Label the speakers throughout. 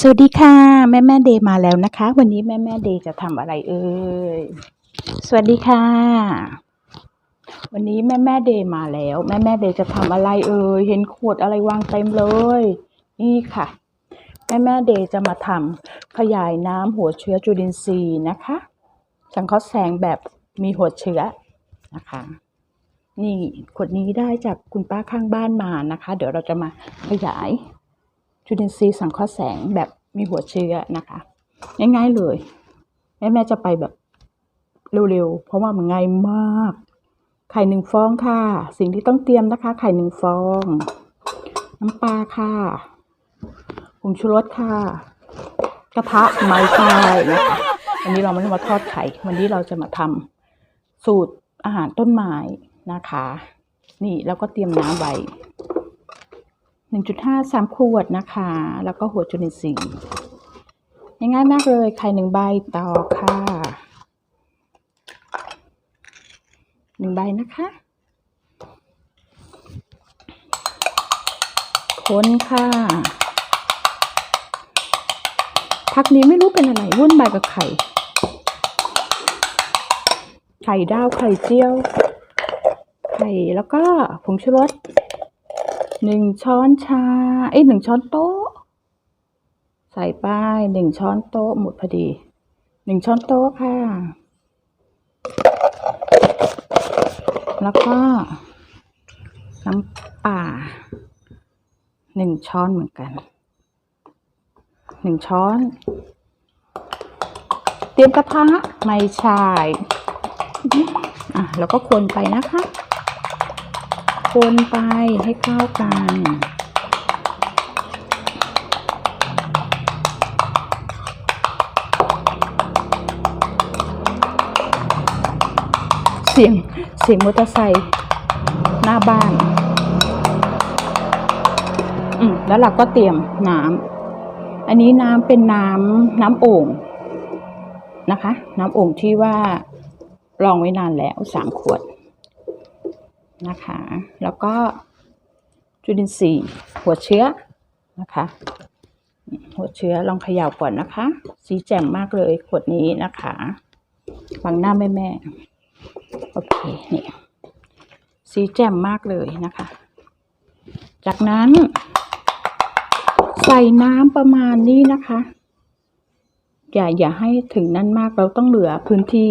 Speaker 1: สวัสดีค่ะ แม่แม่เดย์มาแล้วนะคะ วันนี้แม่แม่เดย์จะทำอะไรเอ่ยสวัสดีค่ะ วันนี้แม่แม่เดย์มาแล้ว แม่แม่เดย์จะทำอะไรเอ่ยเห็นขวดอะไรวางเต็มเลย นี่ค่ะ แม่แม่เดย์จะมาทำขยายน้ำหัวเชื้อจุลินทรีย์นะคะ สังเคราะห์แสงแบบมีหัวเชื้อนะคะ นี่ขวดนี้ได้จากคุณป้าข้างบ้านมานะคะ เดี๋ยวเราจะมาขยาย จุลินทรีย์สังเคราะห์แสงแบบมีหัวเชื้อนะคะ ง่ายๆเลยแม่แม่จะไปแบบเร็วๆ เพราะว่ามันง่ายมาก ไข่หนึ่งฟองค่ะ สิ่งที่ต้องเตรียมนะคะ ไข่หนึ่งฟอง น้ำปลาค่ะผงชูรสค่ะ กระทะไม้ไฟนะคะวันนี้เราไม่ได้มาทอดไข่ วันนี้เราจะมาทำสูตรอาหารต้นไม้นะคะ นี่แล้วก็เตรียมน้ำไว้ 1.5 3 ขวดนะคะ แล้วก็หัวจุลินทรีย์ง่ายมากเลยไข่หนึ่งใบต่อค่ะหนึ่งใบนะคะ คนค่ะ พักนี้ไม่รู้เป็นอะไรวุ่นวายกับไข่ ไข่ดาวไข่เจียว ไข่แล้วก็ผงชูรส หนึ่งช้อนชาเอ้ยหนึ่งช้อนโต๊ะ ใส่ไปหนึ่งช้อนโต๊ะหมดพอดีหนึ่งช้อนโต๊ะค่ะ แล้วก็น้ำป่าหนึ่งช้อนเหมือนกันหนึ่งช้อน เตรียมกระทะไม่ใช่อะแล้วก็คนไปนะคะ คนไปให้เข้ากันเสียงเสียงมอเตอร์ไซค์หน้าบ้าน อืมแล้วเราก็เตรียมน้ำอันนี้น้ำเป็นน้ำน้ำโอ่งนะคะ น้ำโอ่งที่ว่ารองไว้นานแล้วสามขวด นะคะ แล้วก็จุลินทรีย์หัวเชื้อนะคะ หัวเชื้อลองเขย่าก่อนนะคะ สีแจ่มมากเลยขวดนี้นะคะวางหน้าแม่แม่ๆโอเคนี่สีแจ่มมากเลยนะคะ จากนั้น ใส่น้ำประมาณนี้นะคะ อย่าอย่าให้ถึงนั่นมากเราต้องเหลือพื้นที่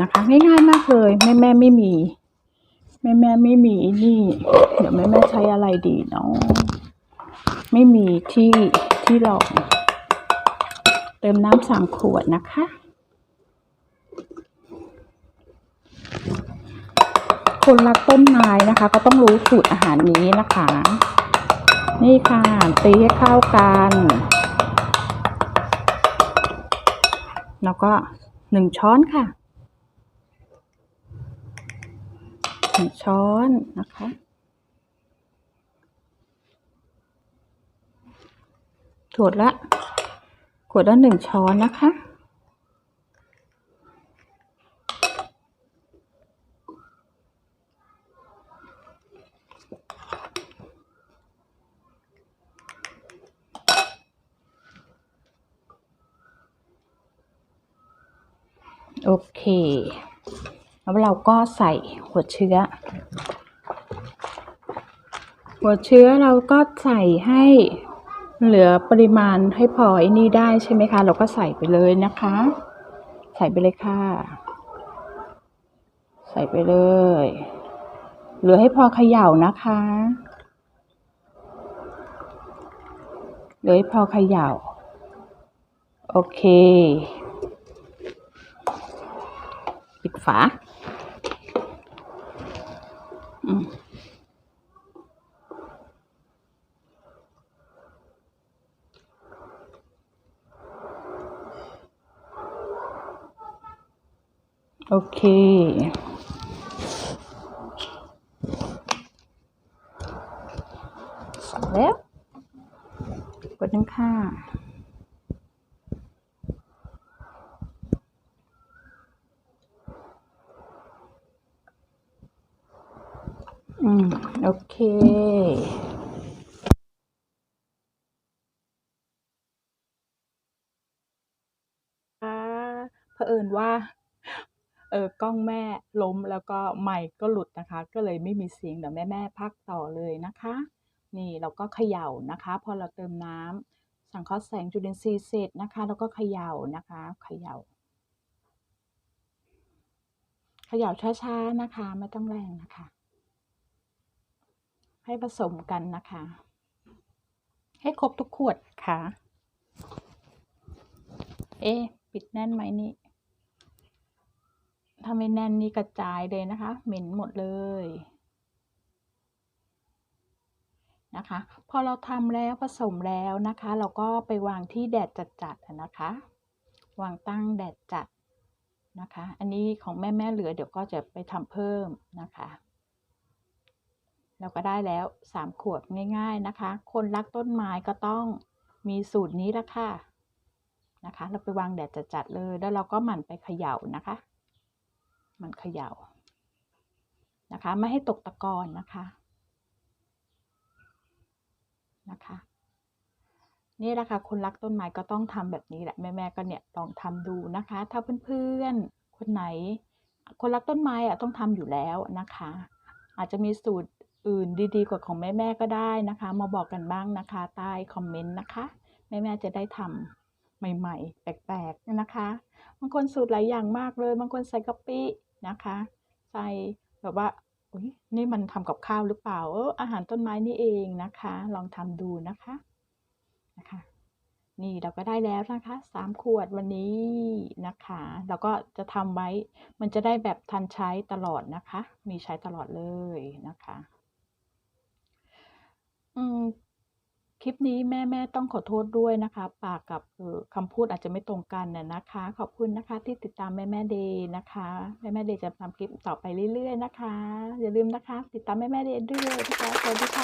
Speaker 1: นะคะ ง่ายๆมากเลยแม่แม่ไม่มี แม่แม่ไม่มีนี่ เดี๋ยวแม่แม่ใช้อะไรดีเนาะไม่มีที่ที่รองเติมน้ำสามขวดนะคะ คนรักต้นไม้นะคะ ก็ต้องรู้สูตรอาหารนี้นะคะ นี่ค่ะ ตีให้เข้ากัน แล้วก็หนึ่งช้อนค่ะหนึ่ งช้อนนะคะ ขวดละ ขวดละหนึ่งช้อนนะคะ โอเค แล้วเราก็ใส่หัวเชื้อ หัวเชื้อเราก็ใส่ให้เหลือปริมาณให้พอไอ้นี่ได้ใช่ไหมคะ เราก็ใส่ไปเลยนะคะ ใส่ไปเลยค่ะ ใส่ไปเลย เหลือให้พอเขย่านะคะ เหลือให้พอเขย่า โอเค ปิดฝา โอเคเสร็จแล้วกดนึงค่ะ โอเคเผอิญว่า เออกล้องแม่ล้มแล้วก็ไมค์ก็หลุดนะคะ ก็เลยไม่มีเสียงเดี๋ยวแม่แม่พักต่อเลยนะคะ นี่เราก็เขย่านะคะ พอเราเติมน้ำ สังเคราะห์แสงจุลินทรีย์เสร็จนะคะ แล้วก็เขย่านะคะเขย่าเขย่าช้าๆนะคะ ไม่ต้องแรงนะคะ ให้ผสมกันนะคะ ให้ครบทุกขวดค่ะ เอ๊ปิดแน่นไหมนี่ถ้าไม่แน่นนี่กระจายเลยนะคะ เหม็นหมดเลยนะคะ พอเราทำแล้วผสมแล้วนะคะ เราก็ไปวางที่แดดจัดๆนะคะ วางตั้งแดดจัดนะคะ อันนี้ของแม่แม่เหลือเดี๋ยวก็จะไปทำเพิ่มนะคะ เราก็ได้แล้วสามขวดง่ายๆนะคะ คนรักต้นไม้ก็ต้องมีสูตรนี้ละค่ะนะคะ เราไปวางแดดจัดๆเลย แล้วเราก็หมั่นไปเขย่านะคะหมั่นเขย่านะคะ ไม่ให้ตกตะกอนนะคะนะคะนี่แหละค่ะคนรักต้นไม้ก็ต้องทำแบบนี้แหละแม่ๆก็เนี่ยลองทำดูนะคะ ถ้าเพื่อนๆคนไหน คนรักต้นไม้อะต้องทำอยู่แล้วนะคะ อาจจะมีสูตร อื่นดีๆ กว่าของแม่ๆก็ได้นะคะ มาบอกกันบ้างนะคะ ใต้คอมเมนต์นะคะ แม่ๆจะได้ทำใหม่ๆ แปลกๆนะคะบางคนสูตรหลายอย่างมากเลยบางคนใส่กะปินะคะ ใส่แบบว่าอุ้ยนี่มันทำกับข้าวหรือเปล่าเอออาหารต้นไม้นี่เองนะคะ ลองทำดูนะคะนะคะนี่เราก็ได้แล้วนะคะสามขวดวันนี้นะคะ เราก็จะทำไว้ มันจะได้แบบทันใช้ตลอดนะคะ มีใช้ตลอดเลยนะคะ อืม คลิปนี้แม่ แม่ต้องขอโทษด้วยนะคะ ปากกับ เอ่อคำพูดอาจจะไม่ตรงกันน่ะนะคะ ขอบคุณนะคะที่ติดตามแม่แม่เดย์นะคะ แม่แม่เดย์จะทำคลิปต่อไปเรื่อยๆนะคะ อย่าลืมนะคะ ติดตามแม่แม่เดย์ด้วยนะคะสวัสดีค่ะ